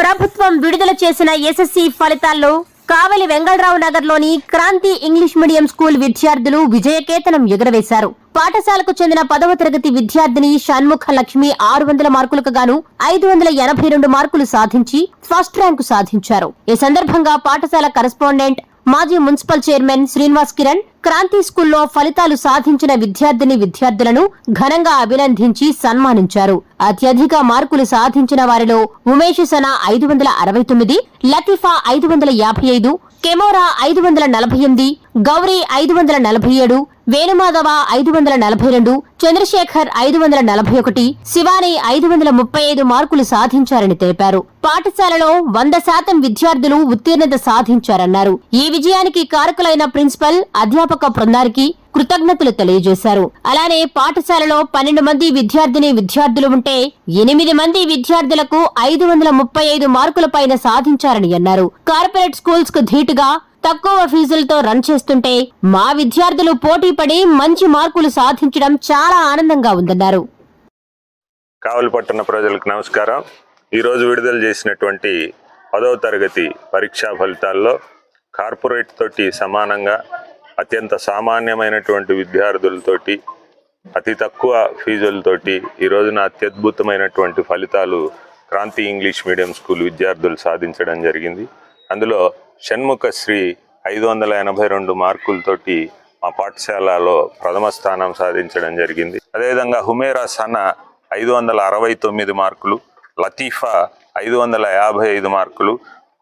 ప్రభుత్వం విడుదల చేసిన ఎస్ఎస్సి ఫలితాల్లో కావలి వెంగళరావు నగర్లోని క్రాంతి ఇంగ్లీష్ మీడియం స్కూల్ విద్యార్థులు విజయకేతనం ఎగురవేశారు. పాఠశాలకు చెందిన పదవ తరగతి విద్యార్థిని షణ్ముఖ లక్ష్మి ఆరు వందల మార్కులకు గాను ఐదు వందల ఎనభై రెండు మార్కులు సాధించి ఫస్ట్ ర్యాంకు సాధించారు. ఈ సందర్భంగా పాఠశాల కరెస్పాండెంట్ మాజీ మున్సిపల్ చైర్మన్ శ్రీనివాస్ కిరణ్ క్రాంతి స్కూల్లో ఫలితాలు సాధించిన విద్యార్థిని విద్యార్థులను ఘనంగా అభినందించి సన్మానించారు. అత్యధిక మార్కులు సాధించిన వారిలో ఉమేష్ సన ఐదు వందల అరవై తొమ్మిది లతీఫా ఐదు వందల యాభై ఐదు కెమోరా ఐదు వందల నలభై ఎనిమిది గౌరీ ఐదు వందల నలభై ఏడు వేణుమాధవ ఐదు వందల నలభై రెండు చంద్రశేఖర్ ఐదు వందల నలభై ఒకటి శివాని ఐదు వందల ముప్పై ఐదు మార్కులు సాధించారని తెలిపారు. పాఠశాలలో వంద శాతం విద్యార్థులు ఉత్తీర్ణత సాధించారన్నారు. ఈ విజయానికి కారకులైన ప్రిన్సిపల్ అధ్యాపక బృందానికి కృతజ్ఞతలు తెలియజేశారు. అలానే పాఠశాలలో పన్నెండు మంది విద్యార్థిని విద్యార్థులు ఉంటే ఎనిమిది మంది విద్యార్థులకు ఐదు వందల ముప్పై ఐదు మార్కుల పైన సాధించారని అన్నారు. కార్పొరేట్ స్కూల్స్కు ధీటుగా తక్కువ ఫీజులతో రన్ చేస్తుంటే మా విద్యార్థులు పోటీ పడి మంచి మార్కులు సాధించడం చాలా ఆనందంగా ఉందన్నారు. కావలి పట్టణ ప్రజలకు నమస్కారం. ఈరోజు విడుదల చేసినటువంటి పదవ తరగతి పరీక్షా ఫలితాల్లో కార్పొరేట్ తోటి సమానంగా అత్యంత సామాన్యమైనటువంటి విద్యార్థులతోటి అతి తక్కువ ఫీజులతోటి ఈ రోజున అత్యద్భుతమైనటువంటి ఫలితాలు క్రాంతి ఇంగ్లీష్ మీడియం స్కూల్ విద్యార్థులు సాధించడం జరిగింది. అందులో షణ్ముఖ శ్రీ ఐదు వందల ఎనభై రెండు మార్కులతోటి మా పాఠశాలలో ప్రథమ స్థానం సాధించడం జరిగింది. అదేవిధంగా హుమేరా సనా ఐదు వందల అరవై తొమ్మిది మార్కులు లతీఫా ఐదు వందల యాభై ఐదు మార్కులు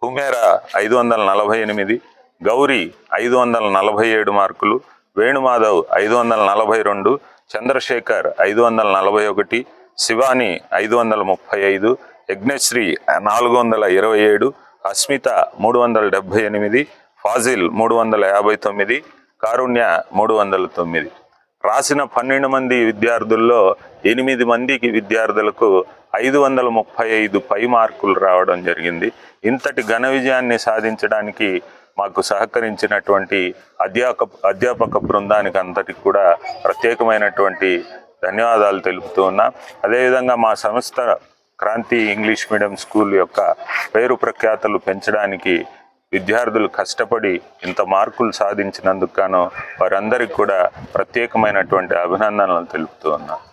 హుమేరా ఐదు వందల నలభై ఎనిమిది గౌరీ ఐదు వందల నలభై ఏడు మార్కులు వేణుమాధవ్ ఐదు వందల నలభై రెండు చంద్రశేఖర్ ఐదు వందల నలభై ఒకటి శివాని ఐదు వందల ముప్పై ఐదు యజ్ఞశ్రీ నాలుగు వందల ఇరవై ఏడు అస్మిత మూడు వందల డెబ్భై ఎనిమిది ఫాజిల్ మూడు వందల యాభై తొమ్మిది కారుణ్య మూడు వందల తొమ్మిది. రాసిన పన్నెండు మంది విద్యార్థుల్లో ఎనిమిది మందికి విద్యార్థులకు ఐదు వందల ముప్పై ఐదు పై మార్కులు రావడం జరిగింది. ఇంతటి ఘన విజయాన్ని సాధించడానికి మాకు సహకరించినటువంటి అధ్యాపక అధ్యాపక బృందానికి అంతటికి కూడా ప్రత్యేకమైనటువంటి ధన్యవాదాలు తెలుపుతూ ఉన్నా. అదేవిధంగా మా సంస్థ క్రాంతి ఇంగ్లీష్ మీడియం స్కూల్ యొక్క పేరు ప్రఖ్యాతలు పెంచడానికి విద్యార్థులు కష్టపడి ఇంత మార్కులు సాధించినందుకు గాను వారందరికీ కూడా ప్రత్యేకమైనటువంటి అభినందనలు తెలుపుతూ ఉన్నాను